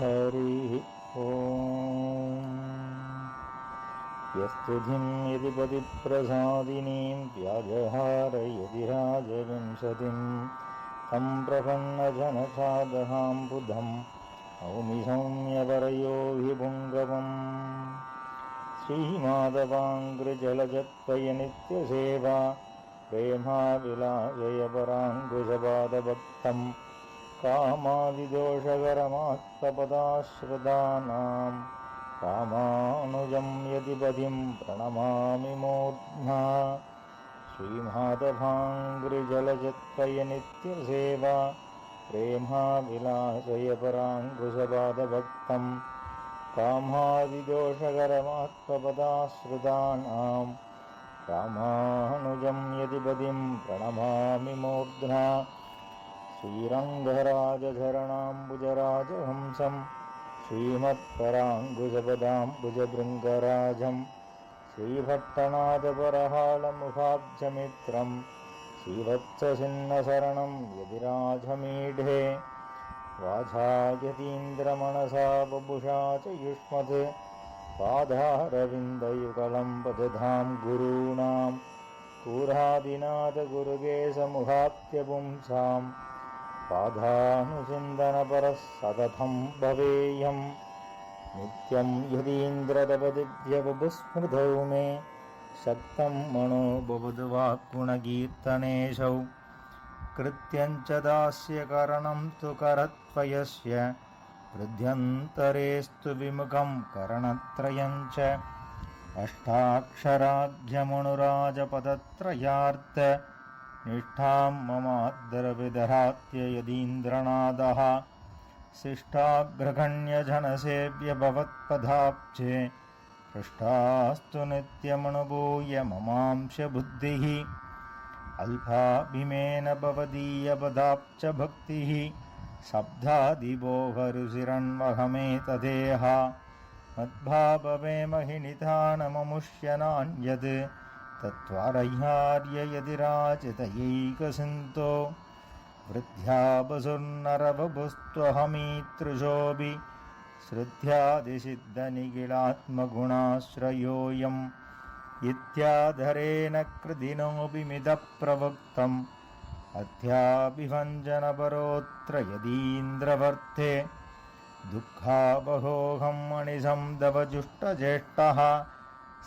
हरिः ॐ यस्तुधिं यदि पतिप्रसादिनीं व्याजहारयति राजविंशतिं तं प्रपन्नजनसादहां बुधम् नौमि सौम्यपरयोभिपुङ्गवम् श्रीमाधवाङ्घ्रिजलजत्वयनित्यसेवा प्रेमाविलासयपराङ्कुशपादभक्तम् कामादिदोषकरमात्मपदाश्रितानां रामानुजं यतिपदिं प्रणमामि मूर्ध्ना। श्रीमाधवाङ्घ्रिजलजत्वयनित्यसेवा प्रेमाविलासयपराङ्कुशपादभक्तं कामादिदोषकरमात्मपदाश्रितानां रामानुजं यतिपदिं प्रणमामि मूर्ध्ना श्रीरङ्गराजधरणाम्बुजराजहंसं श्रीमत्पराङ्गुजपदाम्बुजभृङ्गराजं श्रीभट्टनादपरहालमुखाब्जमित्रं श्रीवत्ससिन्नशरणं यदिराजमीढे वाधायतीन्द्रमनसा बबुषा च युष्मत् पाधारविन्दयुगलं पदधां गुरूणां गुरुगे समुहात्यपुंसाम् पादानुचिन्तनपरः सततं भवेयम्। नित्यं यदीन्द्रदपदिव्यवपुस्मृतौ मे शक्तं मनो भवतु वाक्गुणकीर्तनेशौ कृत्यं च दास्यकरणं तु करत्वयस्य हृद्यन्तरेस्तु विमुखं करणत्रयं च। अष्टाक्षराख्यमनुराजपदत्रयार्थ निष्ठां ममाद्रविदरात्य यदीन्द्रनादः शिष्टाग्रगण्यजनसेव्यभवत्पदाब्जे पृष्ठास्तु नित्यमनुभूय ममांशबुद्धिः अल्पाभिमेन भवदीयपदाब्च भक्तिः शब्दादिबोहरुचिरन्वहमेतदेह मद्भावमे महिनिधानममुष्यनान्यत् तत्त्वारह्यार्य यदि राजतयैकसिन्तो वृद्ध्यापसुर्नरबभुस्त्वहमीतृशोऽपि श्रुत्यादिसिद्धनिखिलात्मगुणाश्रयोऽयम् इत्याधरेण कृदिनोऽपि मिदप्रवक्तम् अध्याभिभञ्जनपरोऽत्र यदीन्द्रवर्थे दुःखाबहोऽहं मणिसंदवजुष्टज्येष्ठः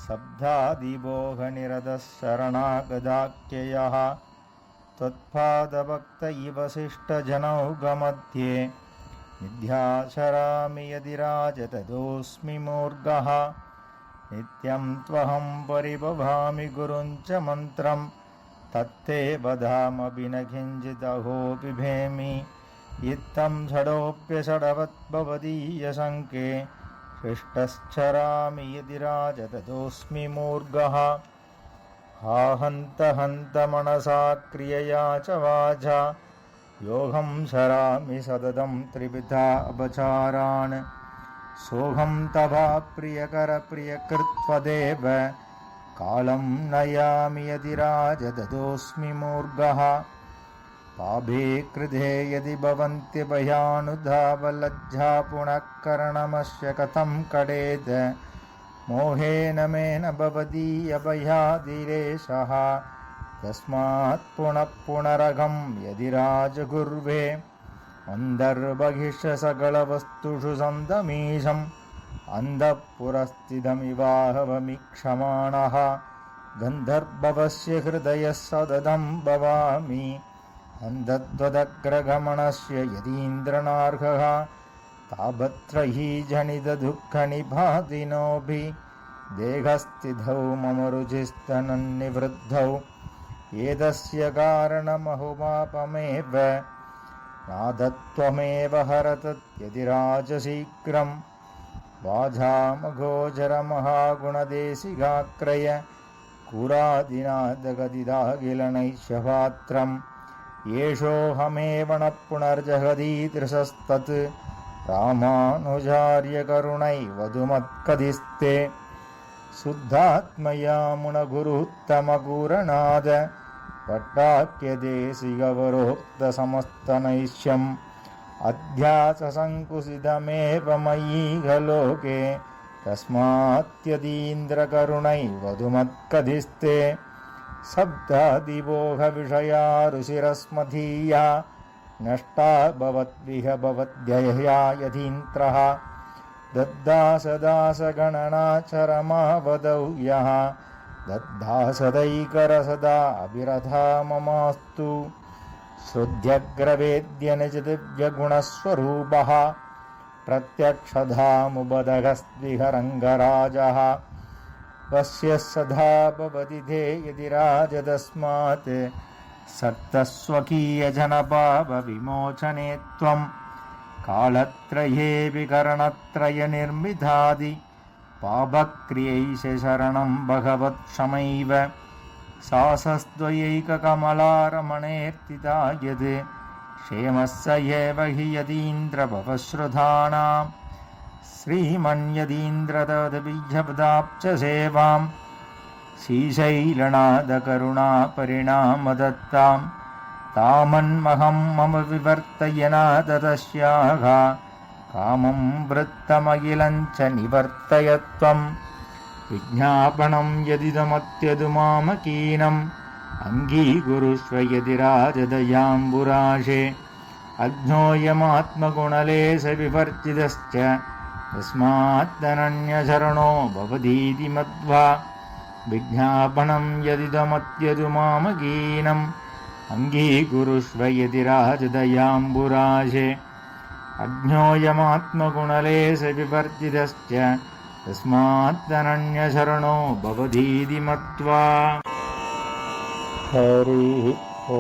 शब्दादिबोहनिरतः शरणागदाख्ययः त्वत्पादभक्त इव शिष्टजनौगमध्ये निध्याचरामि यदि राजतदोऽस्मि मूर्गः नित्यं त्वहं परिबभामि गुरुं च मन्त्रं तत्ते वदामपि न किञ्चिदहो बिभेमि इत्थं षडोऽप्यषडवद्भवदीयशङ्के शिष्टश्चरामि यदि राजतदोऽस्मि मूर्गः हा हन्त हन्त मनसा क्रियया च वाचा योऽहं शरामि सततं त्रिविधा अपचारान् सोऽहं तवा प्रियकरप्रियकृत्वदेव कालं नयामि यदि राजददोऽस्मि मूर्गः पाभे कृते यदि भवन्त्यभयानुधावलज्जा पुनः करणमस्य कथं कडेद मोहेन मे न भवदीयभयादिरेशः तस्मात् पुनः पुनरघं यदि राजगुर्वे अन्तर्बहिष्यसकलवस्तुषु सन्दमीशम् अन्धःपुरस्थितमिवाहवमीक्षमाणः गन्धर्भवस्य हृदयः सददं भवामि अन्धत्वदग्रगमणस्य यदीन्द्रनार्हः ताभत्र हि झणिदुःखनिभातिनोऽभि देहस्थिधौ मम रुचिस्तनन्निवृद्धौ एतस्य कारणमहुमापमेव नादत्वमेव हरतत्यतिराजशीघ्रं वाजामघोचरमहागुणदेशिगाक्रय कुरादिनादगदिदाखिलनैश्यपात्रम् येषोऽहमेव न पुनर्जगदीदृशस्तत् रामानुजार्यकरुणैवधुमत्कदिस्ते शुद्धात्मया मुनगुरुत्तमगुरनाद पट्टाख्यदेशिगवरोक्तसमस्तनैष्यम् अध्याससङ्कुसितमेव मयीह लोके सप्तादिवोहविषया ऋषिरस्मधीया। नष्टा भवद्विह भवद्यया यतीन्द्रः दद्दासदासगणनाचरमावदौ यः। दद्दासदैकरसदा अविरथा ममास्तु। श्रुध्यग्रवेद्यनिजदिव्यगुणस्वरूपः प्रत्यक्षधामुपदगस्त्विहरङ्गराजः पश्य सदा भवति यदि राजदस्मात्। सक्तस्वकीयजनपापविमोचने त्वं कालत्रयेऽपि करणत्रयनिर्मितादि पापक्रियैष शरणं भगवत्क्षमैव सासस्त्वयैककमलारमणेऽर्तिता यद् क्षेमस्य एव हि यतीन्द्रभवश्रुधानां श्रीमन्यदीन्द्रतदबीजपदाब्जसेवां श्रीशैलनादकरुणापरिणामदत्तां तामन्महं मम विवर्तयनादतस्याः कामं वृत्तमखिलं च निवर्तय त्वम् विज्ञापनं यदिदमत्यदुमामकीनम् अङ्गीकुरुष्व यदि राजदयाम्बुराशे अज्ञोऽयमात्मगुणलेशविवर्जितश्च तस्मात्तनन्यशरणो भवतीति मध्वा विज्ञापनं यदिदमत्यदुमामकीनम् अङ्गीकुरुष्व यदि राजदयाम्बुराशे अज्ञोऽयमात्मगुणलेशविवर्जितश्च तस्मात्तनन्यशरणो भवतीति मत्वा। हरिः ॐ